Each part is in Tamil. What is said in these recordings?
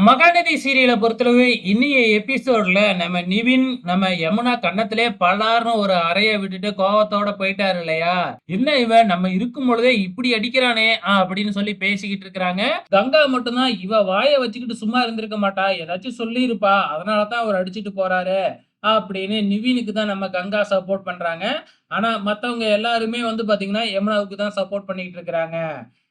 மகாநதி சீரியலை பொறுத்தளவு இன்னைய எபிசோட்ல நம்ம நிவின் நம்ம யமுனா கண்ணத்திலே பலார்னு ஒரு அறைய விட்டுட்டு கோவத்தோட போயிட்டாரு இல்லையா? என்ன இவன் நம்ம இருக்கும் பொழுதே இப்படி அடிக்கிறானே ஆ, அப்படின்னு சொல்லி பேசிக்கிட்டு இருக்கிறாங்க. கங்கா மட்டும்தான் இவ வாயை வச்சுக்கிட்டு சும்மா இருந்திருக்க மாட்டா. ஏதாச்சும் சொல்லி இருப்பா அதனாலதான் அவர் அடிச்சிட்டு போறாரு. அப்படின்னு நிவினுக்கு தான் நம்ம கங்கா சப்போர்ட் பண்றாங்க. ஆனா மத்தவங்க எல்லாருமே வந்து பாத்தீங்கன்னா யமுனாவுக்கு தான் சப்போர்ட் பண்ணிக்கிட்டு இருக்கிறாங்க.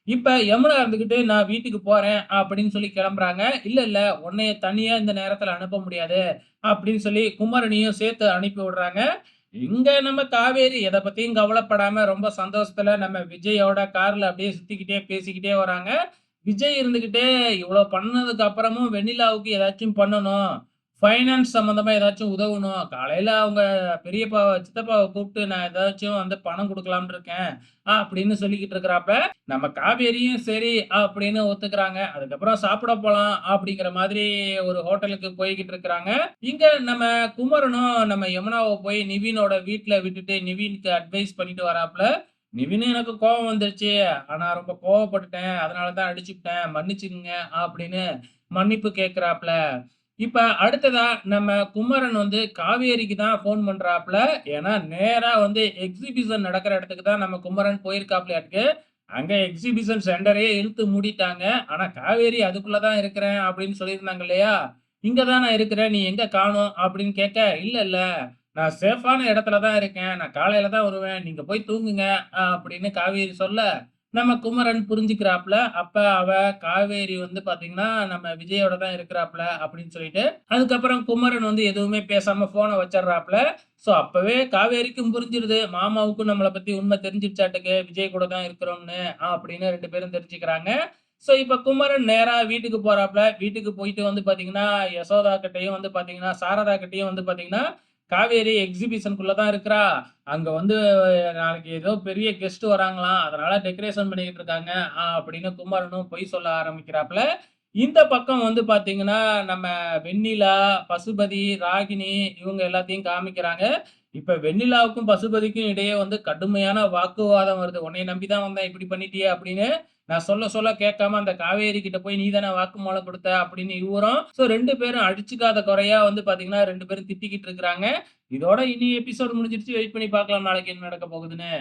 இப்ப யமுனா இருந்துகிட்டு நான் வீட்டுக்கு போறேன் அப்படின்னு சொல்லி கிளம்புறாங்க. இல்ல இல்ல உன்னைய தனியா இந்த நேரத்துல அனுப்ப முடியாது அப்படின்னு சொல்லி குமரனையும் சேர்த்து அனுப்பி விடுறாங்க. இங்க நம்ம காவேரி எதை பத்தியும் கவலைப்படாம ரொம்ப சந்தோஷத்துல நம்ம விஜயோட கார்ல அப்படியே சுத்திக்கிட்டே பேசிக்கிட்டே வராங்க. விஜய் இருந்துகிட்டே இவ்வளவு பண்ணதுக்கு அப்புறமும் வெண்ணிலாவுக்கு ஏதாச்சும் பண்ணணும். ஃபைனான்ஸ் சம்மந்தமாக ஏதாச்சும் உதவணும். காலையில் அவங்க பெரியப்பாவை சித்தப்பாவை கூப்பிட்டு நான் ஏதாச்சும் வந்து பணம் கொடுக்கலாம்னு இருக்கேன். அப்படின்னு சொல்லிக்கிட்டு இருக்கிறப்ப நம்ம காவேரியும் சரி அப்படின்னு ஒத்துக்கிறாங்க. அதுக்கப்புறம் சாப்பிட போகலாம் அப்படிங்கிற மாதிரி ஒரு ஹோட்டலுக்கு போய்கிட்டு இருக்கிறாங்க. இங்கே நம்ம குமரனும் நம்ம யமுனாவை போய் நிவினோட வீட்டில் விட்டுட்டு நிவினுக்கு அட்வைஸ் பண்ணிட்டு வராப்புல நிவினு எனக்கு கோவம் வந்துருச்சு. ஆனால் ரொம்ப கோவப்பட்டுட்டேன். அதனால தான் அடிச்சுக்கிட்டேன். மன்னிச்சுக்குங்க அப்படின்னு மன்னிப்பு கேட்குறாப்புல இப்ப அடுத்ததா நம்ம குமரன் வந்து காவேரிக்கு தான் ஃபோன் பண்ணுறாப்புல ஏன்னா நேரா வந்து எக்ஸிபிஷன் நடக்கிற இடத்துக்கு தான் நம்ம குமரன் போயிருக்காப்லையாட்டுக்கு அங்க எக்ஸிபிஷன் சென்டரையே இழுத்து மூடிட்டாங்க. ஆனா காவேரி அதுக்குள்ளதான் இருக்கிறேன் அப்படின்னு சொல்லியிருந்தாங்க இல்லையா? இங்கே தான் நான் இருக்கிறேன். நீ எங்க காணும் அப்படின்னு கேட்க இல்ல இல்ல. நான் சேஃபான இடத்துல தான் இருக்கேன். நான் காலையில தான் வருவேன். நீங்க போய் தூங்குங்க. அப்படின்னு காவேரி சொல்ல நம்ம குமரன் புரிஞ்சுக்கிறாப்புல. அப்ப அவ காவேரி வந்து பாத்தீங்கன்னா நம்ம விஜயோட தான் இருக்கிறாப்புல அப்படின்னு சொல்லிட்டு அதுக்கப்புறம் குமரன் வந்து எதுவுமே பேசாம போனை வச்சிடுறாப்புல. ஸோ அப்பவே காவேரிக்கும் புரிஞ்சிருது. மாமாவுக்கும் நம்மளை பத்தி உண்மை தெரிஞ்சிருச்சாட்டுக்கு விஜய் கூட தான் இருக்கிறோம்னு அப்படின்னு ரெண்டு பேரும் தெரிஞ்சுக்கிறாங்க. ஸோ இப்ப குமரன் நேரா வீட்டுக்கு போறாப்புல. வீட்டுக்கு போயிட்டு வந்து பாத்தீங்கன்னா யசோதா கிட்டையும் வந்து பாத்தீங்கன்னா சாரதா கிட்டையும் வந்து பாத்தீங்கன்னா காவேரி எக்ஸிபிஷனுக்குள்ள தான் இருக்கிறா. அங்க வந்து நாளைக்கு ஏதோ பெரிய கெஸ்ட் வராங்களாம். அதனால டெக்கரேஷன் பண்ணிக்கிட்டு இருக்காங்க. ஆஹ் அப்படின்னு குமரனும் பொய் சொல்ல ஆரம்பிக்கிறாப்புல. இந்த பக்கம் வந்து பார்த்தீங்கன்னா நம்ம வெண்ணிலா பசுபதி ராகினி இவங்க எல்லாத்தையும் காமிக்கிறாங்க. இப்போ வெண்ணிலாவுக்கும் பசுபதிக்கும் இடையே வந்து கடுமையான வாக்குவாதம் வருது. உன்னை நம்பிதான் வந்தேன் இப்படி பண்ணிட்டியே அப்படின்னு நான் சொல்ல சொல்ல கேட்காம அந்த காவேரி கிட்ட போய் நீ தானே வாக்குமூலம் கொடுத்த அப்படின்னு இவரும் ஸோ ரெண்டு பேரும் அடிச்சுக்காத குறையா வந்து பாத்தீங்கன்னா ரெண்டு பேரும் திட்டிக்கிட்டு இருக்கிறாங்க. இதோட இனி எபிசோட் முடிஞ்சிருச்சு. வெயிட் பண்ணி பார்க்கலாம் நாளைக்கு என்ன நடக்க போகுதுன்னு.